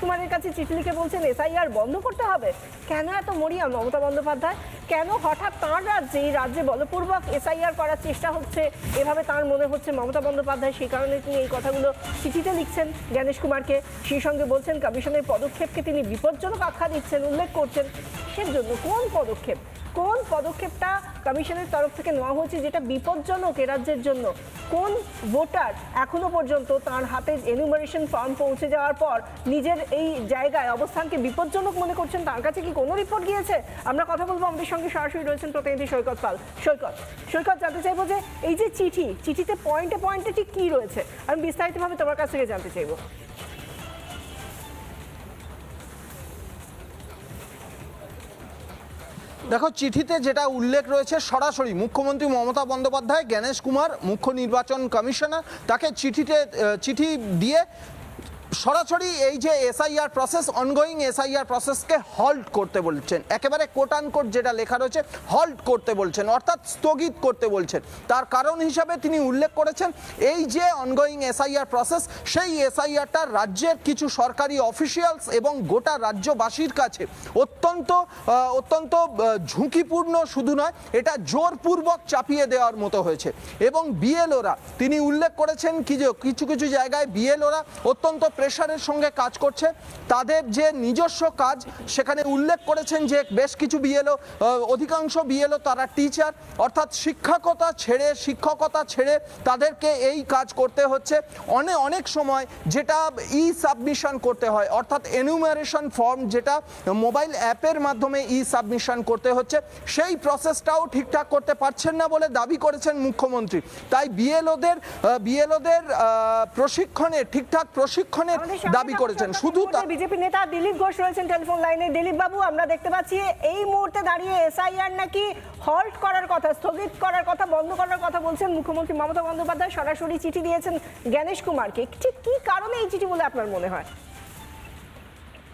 কুমারের কাছে চিঠি লিখে বলছেন, এসআইআর বন্ধ করতে হবে? কেন এত মরিয়া মমতা বন্দ্যোপাধ্যায়? কেন হঠাৎ তাঁর রাজ্যে, এই রাজ্যে বলপূর্বক এসআইআর করার চেষ্টা হচ্ছে? এভাবে তার মনে হচ্ছে মমতা বন্দ্যোপাধ্যায়, সেই কারণে তিনি এই কথাগুলো চিঠিতে লিখছেন জ্ঞানেশ কুমারকে। সেই সঙ্গে বলছেন, কমিশনের পদক্ষেপকে তিনি বিপজ্জনক আখ্যা দিচ্ছেন, উল্লেখ করছেন। সেজন্য জন্য কোন পদক্ষেপ? কোন পদক্ষেপটা কমিশনের তরফ থেকে নেওয়া হয়েছে যেটা বিপজ্জনক এ রাজ্যের জন্য? কোন ভোটার এখনও পর্যন্ত তার হাতে এনুমারেশন ফর্ম পৌঁছে যাওয়ার পর নিজের এই জায়গায় অবস্থানকে বিপজ্জনক মনে করছেন? তার কাছে কি কোনো রিপোর্ট গিয়েছে? আমরা কথা বলব আমাদের সঙ্গে সরাসরি রয়েছেন প্রতিনিধি সৈকত পাল। সৈকত সৈকত জানতে চাইব যে এই যে চিঠি, চিঠিতে পয়েন্টে পয়েন্টে ঠিক কী রয়েছে? আমি বিস্তারিতভাবে তোমার কাছ থেকে জানতে চাইব। দেখো, চিঠিতে যেটা উল্লেখ রয়েছে, সরাসরি মুখ্যমন্ত্রী মমতা বন্দ্যোপাধ্যায় গণেশ কুমার, মুখ্য নির্বাচন কমিশনার, তাকে চিঠিতে চিঠি দিয়ে সরাসরি এই যে এসআইআর প্রসেস অনগোয়িং এসআইআর প্রসেসকে হল্ট করতে বলছেন। একেবারে কোট কোট যেটা লেখা রয়েছে হল্ট করতে বলছেন, অর্থাৎ স্থগিত করতে বলছেন। তার কারণ হিসাবে তিনি উল্লেখ করেছেন, এই যে অনগোয়িং এসআইআর প্রসেস সেই এসআইআরটা রাজ্যের কিছু সরকারি অফিসিয়ালস এবং গোটা রাজ্যবাসীর কাছে অত্যন্ত অত্যন্ত ঝুঁকিপূর্ণ শুধু নয়, এটা জোরপূর্বক চাপিয়ে দেওয়ার মতো হয়েছে। এবং বিএলওরা তিনি উল্লেখ করেছেন কি যে কিছু কিছু জায়গায় বিএলওরা অত্যন্ত প্রেশারের সঙ্গে কাজ করছে। তাদের যে নিজস্ব কাজ, সেখানে উল্লেখ করেছেন যে বেশ কিছু বিএলও অধিকাংশ বিএলও তারা টিচার, অর্থাৎ শিক্ষকতা ছেড়ে শিক্ষকতা ছেড়ে তাদেরকে এই কাজ করতে হচ্ছে। অনেক অনেক সময় যেটা ই সাবমিশন করতে হয়, অর্থাৎ এনুমারেশন ফর্ম যেটা মোবাইল অ্যাপের মাধ্যমে ই সাবমিশন করতে হচ্ছে, সেই প্রসেসটাও ঠিকঠাক করতে পারছেন না বলে দাবি করেছেন মুখ্যমন্ত্রী। তাই বিএলওদের বিএলওদের প্রশিক্ষণে, ঠিকঠাক প্রশিক্ষণের আমাদের দাবি করেছেন। শুধু বিজেপি নেতা দিলীপ ঘোষ রয়েছেন টেলিফোন লাইনে। দিলীপ বাবু আমরা দেখতে পাচ্ছি এই মুহূর্তে দাঁড়িয়ে এসআইআর নাকি হল্ট করার কথা স্থগিত করার কথা বন্ধ করার কথা বলছেন মুখ্যমন্ত্রী মমতা বন্দ্যোপাধ্যায়। সরাসরি চিঠি দিয়েছেন জ্ঞানেশ কুমারকে। ঠিক কি কারণে এই চিঠি বলে আপনার মনে হয়?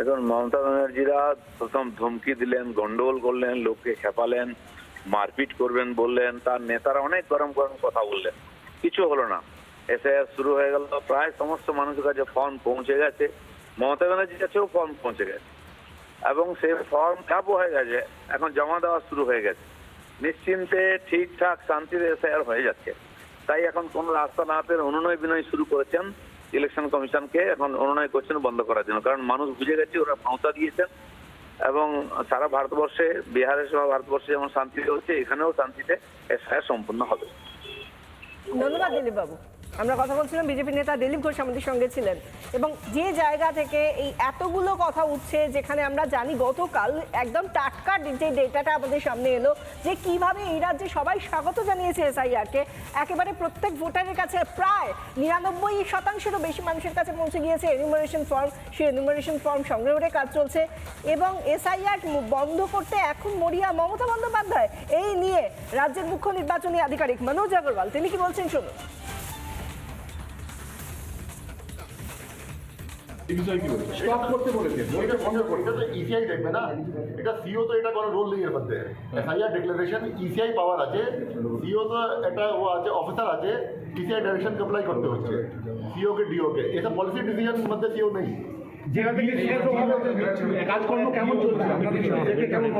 এখন মমতা ব্যানার্জিরা প্রথম ধমকি দিলেন গন্ডগোল করলেন লোককে খেপালেন মারপিট করবেন বললেন তার নেতারা অনেক গরম গরম কথা বললেন। কিছু হলো না। এসআইআর শুরু হয়ে গেল। প্রায় সমস্ত মানুষের কাছে ফর্ম পৌঁছে গেছে। মমতা ব্যানার্জির কাছেও ফর্ম পৌঁছে গেছে। এবং সেই ফর্ম ফ্যাপও হয়ে গেছে। এখন জমা দেওয়া শুরু হয়ে গেছে। নিশ্চিন্তে ঠিকঠাক শান্তিতে এসআইআর হয়ে যাচ্ছে। তাই এখন কোন রাস্তা না পেয়ে অনুনয় বিনয় শুরু করেছেন ইলেকশন কমিশনকে এখন অনুনয় করছেন বন্ধ করার জন্য। কারণ মানুষ বুঝে গেছে, ওরা ক্ষমতা দিয়েছেন। এবং সারা ভারতবর্ষে, বিহারের সহ ভারতবর্ষে যেমন শান্তিতে হচ্ছে, এখানেও শান্তিতে এসআইআর সম্পূর্ণ হবে। ধন্যবাদ দিলীপ বাবু আমরা কথা বলছিলাম বিজেপি নেতা দিলীপ ঘোষ আমাদের সঙ্গে ছিলেন। এবং যে জায়গা থেকে এই এতগুলো কথা উঠছে যেখানে আমরা জানি গতকাল একদম টাটকা যে ডেটাটা আমাদের সামনে এলো যে কীভাবে এই রাজ্যে সবাই স্বাগত জানিয়েছে এসআইআরকে। একেবারে প্রত্যেক ভোটারের কাছে প্রায় নিরানব্বই শতাংশেরও বেশি মানুষের কাছে পৌঁছে গিয়েছে এনুমারেশন ফর্ম সেই এনুমারেশন ফর্ম সংগ্রহের কাজ চলছে এবং এসআইআর বন্ধ করতে এখন মরিয়া মমতা বন্দ্যোপাধ্যায় এই নিয়ে রাজ্যের মুখ্য নির্বাচনী আধিকারিক মনোজ আগরওয়াল। তিনি কি বলছেন শুনুন। এই বিষয়ে কি বলবেন স্টপ করতে বলেছে। বইটা বন্ধ করতে তো ইসিআই দেখবে না? এটা সিও তো এটা কোনো রোল নেই এর মধ্যে। এফআইআর ডিক্লারেশন ইসিআই পাওয়ার আছে। সিও তো একটা ও আছে অফিসার আছে। টিসিআই ডাইরেকশন অ্যাপ্লাই করতে হচ্ছে। সিও কে ডিও কে। এটা পলিসি ডিসিশন মধ্যে সিও নেই। যেখান থেকে কাজকর্ম কেমন চলছে? আপনাদের কেমন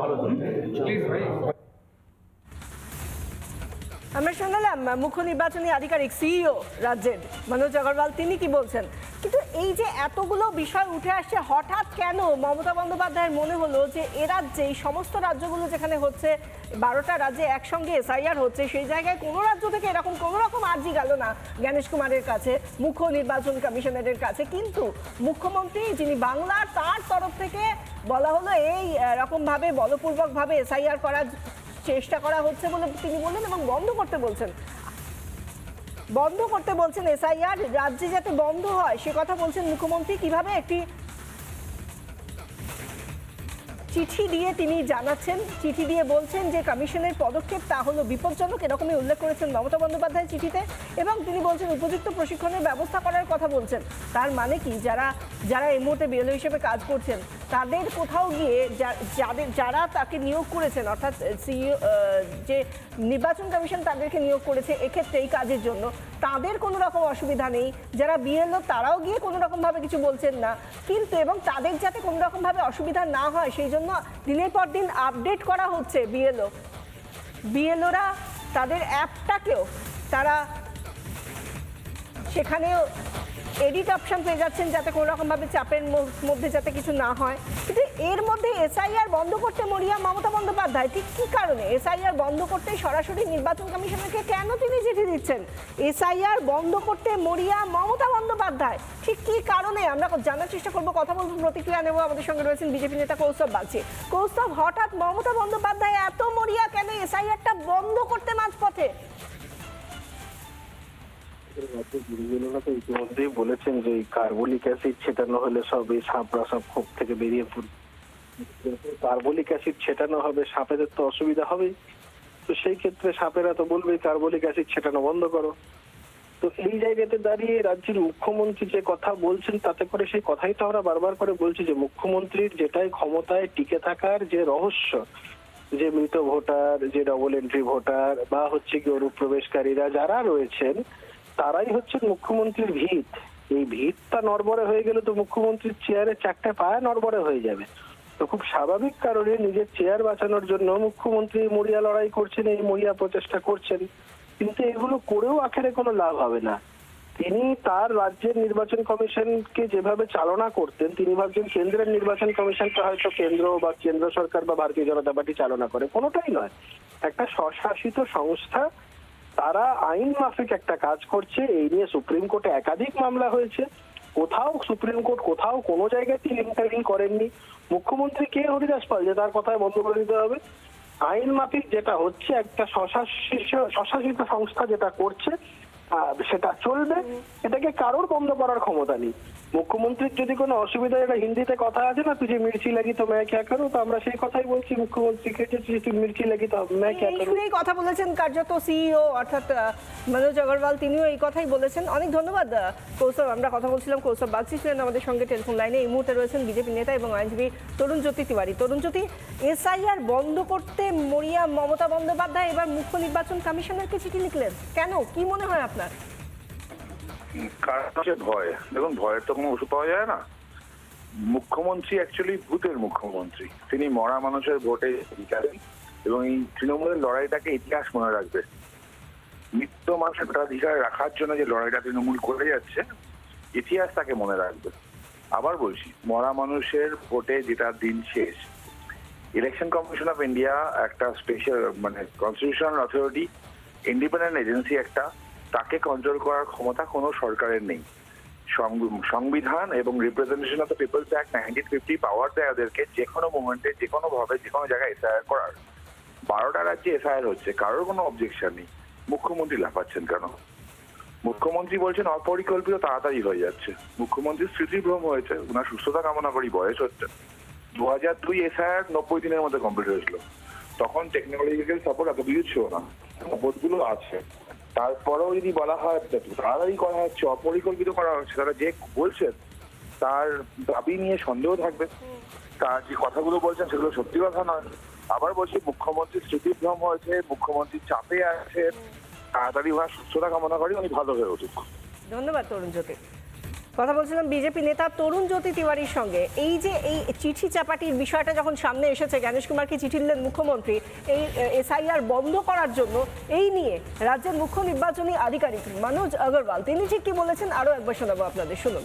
ভালো চলছে। আমরা শুনলাম মুখ্য নির্বাচনী আধিকারিক, সিইও রাজ্যের মনোজ আগরওয়াল তিনি কি বলছেন? কিন্তু এই যে এতগুলো বিষয় উঠে আসছে, হঠাৎ কেন মমতা বন্দ্যোপাধ্যায়ের মনে হলো যে এ রাজ্যে, এই সমস্ত রাজ্যগুলো যেখানে হচ্ছে, বারোটা রাজ্যে একসঙ্গে এসআইআর হচ্ছে, সেই জায়গায় কোনো রাজ্য থেকে এরকম কোনো রকম আর্জি গেল না জ্ঞানেশ কুমারের কাছে, মুখ্য নির্বাচন কমিশনারের কাছে। কিন্তু মুখ্যমন্ত্রী, যিনি বাংলার তার তরফ থেকে বলা হলো, এই রকমভাবে, বলপূর্বকভাবে এসআইআর করার চেষ্টা করা হচ্ছে বলে তিনি বললেন এবং বন্ধ করতে বলছেন। বন্ধ করতে বলছেন এসআইআর, রাজ্যে যাতে বন্ধ হয়, সে কথা বলছেন মুখ্যমন্ত্রী। কীভাবে একটি চিঠি দিয়ে তিনি জানাচ্ছেন, চিঠি দিয়ে বলছেন যে কমিশনের পদক্ষেপ তা হলো বিপজ্জনক, এরকমই উল্লেখ করেছেন মমতা বন্দ্যোপাধ্যায় চিঠিতে এবং তিনি বলছেন উপযুক্ত প্রশিক্ষণের ব্যবস্থা করার কথা বলছেন। তার মানে কি? যারা যারা এই মুহূর্তে বিএলও হিসেবে কাজ করছেন, তাদের কোথাও গিয়ে যাদের, যারা তাকে নিয়োগ করেছেন, অর্থাৎ সিইও যে নির্বাচন কমিশন তাদেরকে নিয়োগ করেছে এক্ষেত্রে এই কাজের জন্য, তাদের কোনো রকম অসুবিধা নেই। যারা বিএলও, তারাও গিয়ে কোনো রকমভাবে কিছু বলছেন না। কিন্তু এবং তাদের যাতে কোনো রকমভাবে অসুবিধা না হয়, সেই জন্য দিনের পর দিন আপডেট করা হচ্ছে বিএলও বিএলওরা তাদের অ্যাপটাকেও তারা সেখানেও এডিট অপশন পেয়ে যাচ্ছেন যাতে কোনো রকমভাবে চাপের মধ্যে যাতে কিছু না হয়। কিন্তু এর মধ্যে এসআইআর বন্ধ করতে মরিয়া মমতা বন্দ্যোপাধ্যায়, ঠিক কী কারণে? এসআইআর বন্ধ করতে সরাসরি নির্বাচন কমিশনারকে কেন তিনি চিঠি দিচ্ছেন? এসআইআর বন্ধ করতে মরিয়া মমতা বন্দ্যোপাধ্যায়, ঠিক কী কারণে? আমরা জানার চেষ্টা করব, কথা বলব, প্রতিক্রিয়া নেব। আমাদের সঙ্গে রয়েছেন বিজেপি নেতা কৌস্তব বাগচি। কৌস্তব, হঠাৎ মমতা বন্দ্যোপাধ্যায় এত মরিয়া কেন এসআইআরটা বন্ধ করতে মাঝপথে? ইতিমধ্যেই বলেছেন যে কার্বলিক অ্যাসিড ছেটানো হলে সব এই সাপরা সব ক্ষোভ থেকে বেরিয়ে পড়বে। কার্বলিক অ্যাসিড ছেটানো হবে, সাপেদের তো অসুবিধা হবেই। তো সেই ক্ষেত্রে সাপেরা তো বলবে কার্বলিক অ্যাসিড ছেটানো বন্ধ করো। তো এই জায়গাতে দাঁড়িয়ে রাজ্যের মুখ্যমন্ত্রী যে কথা বলছেন, তাতে করে সেই কথাই তো আমরা বারবার করে বলছি যে মুখ্যমন্ত্রীর যেটাই ক্ষমতায় টিকে থাকার যে রহস্য, যে মৃত ভোটার, যে ডবল এন্ট্রি ভোটার, বা হচ্ছে কি অনুপ্রবেশকারীরা যারা রয়েছেন তারাই হচ্ছেন মুখ্যমন্ত্রীর ভিত। এই ভিতটা নড়বড়ে হয়ে গেলে তো মুখ্যমন্ত্রীর চেয়ারে চারটে পায়ে নড়বড়ে হয়ে যাবে। তো খুব স্বাভাবিক কারণে নিজের চেয়ার বাঁচানোর জন্য মুখ্যমন্ত্রী মরিয়া লড়াই করছেন, এই মরিয়া প্রচেষ্টা করছেন। কিন্তু এগুলো করেও আখেরে কোনো লাভ হবে না। তিনি তার রাজ্যের নির্বাচন কমিশনকে যেভাবে চালনা করতেন, তিনি ভাবছেন কেন্দ্রের নির্বাচন কমিশনটা হয়তো কেন্দ্র বা কেন্দ্র সরকার বা ভারতীয় জনতা পার্টি চালনা করে। কোনোটাই নয়। একটা স্বশাসিত সংস্থা তারা আইন মাফিক একটা কাজ করছে, এই নিয়ে সুপ্রিম কোর্টে একাধিক মামলা হয়েছে। কোথাও সুপ্রিম কোর্ট, কোথাও কোনো জায়গায় তিনি ইন্টারভিউ করেননি। মুখ্যমন্ত্রী কে হরিদাস পাল, যে তার কথায় বন্ধ করে দিতে হবে। আইন মাফিক যেটা হচ্ছে, একটা স্বশাসিত সংস্থা যেটা করছে সেটা চলবে। এটাকে কারোর বন্ধ করার ক্ষমতা নেই। মুখ্যমন্ত্রীর যদি কোনো অসুবিধা এটা হিন্দিতে কথা আছে না তুই মির্চি লাগি তো ম্যায় খেয়া করো? তো আমরা সেই কথাই বলছি মুখ্যমন্ত্রীকে যে তুই মির্চি লাগি তো খেয়া এই করো? শুনেই কথা বলেছেন কার্যত সিইও অর্থাৎ মনোজ আগরওয়াল তিনিও এই কথাই বলেছেন। অনেক ধন্যবাদ কৌশব আমরা কথা বলছিলাম কৌস্তব বাগচি ছিলেন আমাদের সঙ্গে টেলিফোন লাইনে। এই মুহূর্তে রয়েছেন বিজেপি নেতা এবং আইনজীবী তরুণ জ্যোতি তিওয়ারি। তরুণ জ্যোতি এসআইআর বন্ধ করতে মরিয়া মমতা বন্দ্যোপাধ্যায় এবার মুখ্য নির্বাচন কমিশনারকে চিঠি লিখলেন। কেন? কি মনে হয় আপনার? কারণ হচ্ছে ভয়? দেখুন, ভয়ের তো কোনো ওষুধ পাওয়া যায় না। মুখ্যমন্ত্রী অ্যাকচুয়ালি ভূতের মুখ্যমন্ত্রী। তিনি মরা মানুষের ভোটে জিতালেন এবং এই তৃণমূলের লড়াইটাকে ইতিহাস মনে রাখবে। মৃত্যু মানুষের ভোটাধিকার রাখার জন্য যে লড়াইটা তৃণমূল করে যাচ্ছে, ইতিহাস তাকে মনে রাখবে। আবার বলছি, মরা মানুষের ভোটে যেটা দিন শেষ, ইলেকশন কমিশন অফ ইন্ডিয়া একটা স্পেশাল মানে কনস্টিটিউশনাল অথরিটি ইন্ডিপেন্ডেন্ট এজেন্সি একটা তাকে কন্ট্রোল করার ক্ষমতা কোনো সরকারের নেই। সংবিধান এবং Representation of the People's Act nineteen fifty power দেয় ওদেরকে যে কোনো মুভমেন্টে যে কোনো ভাবে, যে কোনো জায়গায় এসআইআর করার। বারোটা রাজ্যে এসআইআর হচ্ছে, কারোর কোনো অবজেকশন নেই। মুখ্যমন্ত্রী লাফাচ্ছেন কেন? মুখ্যমন্ত্রী বলছেন, অপরিকল্পিত তাড়াতাড়ি হয়ে যাচ্ছে। মুখ্যমন্ত্রীর স্মৃতিভ্রম হয়েছে ওনার সুস্থতা কামনা করি, বয়স হচ্ছে। দু হাজার দুই এসআইআর নব্বই দিনের মধ্যে কমপ্লিট হয়েছিল। তখন টেকনোলজিক্যাল সাপোর্ট এত কিছু ছিল না। সাপোর্টগুলো আছে। তারপরেও যদি বলা হয়, তাড়াতাড়ি করা হচ্ছে, অপরিকল্পিত করা হচ্ছে, তারা যে বলছেন, তার দাবি নিয়ে সন্দেহ থাকবে। তার যে কথাগুলো বলছেন, সেগুলো সত্যি কথা নয়। আবার বলছি, মুখ্যমন্ত্রীর স্মৃতিভ্রম হয়েছে মুখ্যমন্ত্রী চাপে আছে, তাড়াতাড়ি ওনার সুস্থতা কামনা করি উনি ভালো হয়ে উঠুক। ধন্যবাদ, তরুণ জ্যোতি। কথা বলছিলাম বিজেপি নেতা তরুণ জ্যোতি তিওয়ারির সঙ্গে। এই যে এই চিঠি চাপাটির বিষয়টা যখন সামনে এসেছে, জ্ঞানেশ কুমারকে চিঠি দিলেন মুখ্যমন্ত্রী? এই এসআইআর বন্ধ করার জন্য এই নিয়ে রাজ্যের মুখ্য নির্বাচনী আধিকারিক মনোজ আগরওয়াল, তিনি ঠিক কি বলেছেন? আরও একবার শোনাবো আপনাদের, শুনুন।